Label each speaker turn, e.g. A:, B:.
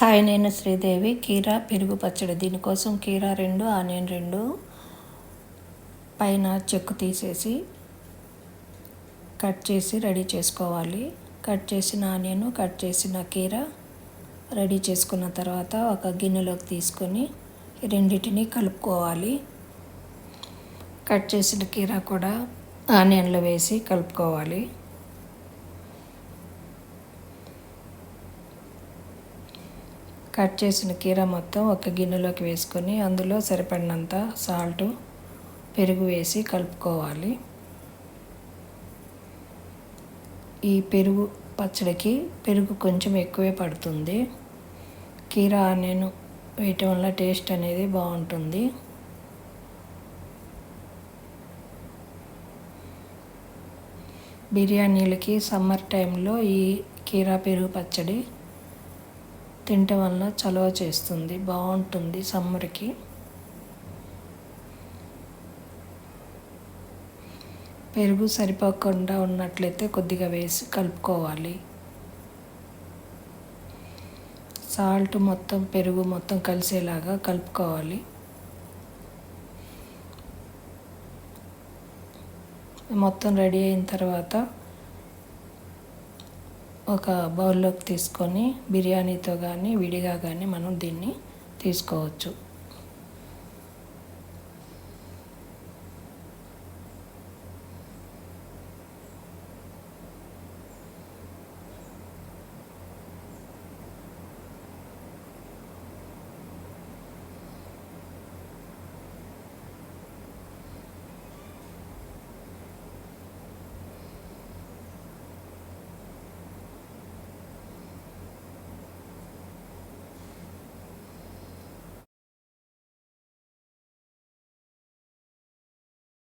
A: Hi నేను శ్రీదేవి కీరా పెరుగు పచ్చడి. దీనికోసం కీరా రెండు ఆనియన్ రెండు పైన చెక్కు తీసేసి కట్ చేసి రెడీ చేసుకోవాలి. కట్ చేసిన ఆనియన్ కట్ చేసిన కీరా రెడీ చేసుకున్న తర్వాత ఒక గిన్నెలోకి తీసుకొని రెండింటిని కలుపుకోవాలి. కట్ చేసిన కీరా కూడా ఆనియన్లో వేసి కలుపుకోవాలి. కట్ చేసిన కీర మొత్తం ఒక గిన్నెలోకి వేసుకొని అందులో సరిపడినంత సాల్ట్ పెరుగు వేసి కలుపుకోవాలి. ఈ పెరుగు పచ్చడికి పెరుగు కొంచెం ఎక్కువే పడుతుంది. కీర నేను వేయటం వల్ల టేస్ట్ అనేది బాగుంటుంది. బిర్యానీలకి సమ్మర్ టైంలో ఈ కీరా పెరుగు పచ్చడి తినటం వల్ల చలవ చేస్తుంది బాగుంటుంది సమ్మర్కి. పెరుగు సరిపోకుండా ఉన్నట్లయితే కొద్దిగా వేసి కలుపుకోవాలి. సాల్ట్ మొత్తం పెరుగు మొత్తం కలిసేలాగా కలుపుకోవాలి. మొత్తం రెడీ అయిన తర్వాత ఒక బౌల్లోకి తీసుకొని బిర్యానీతో కానీ విడిగా కానీ మనం దీన్ని తీసుకోవచ్చు.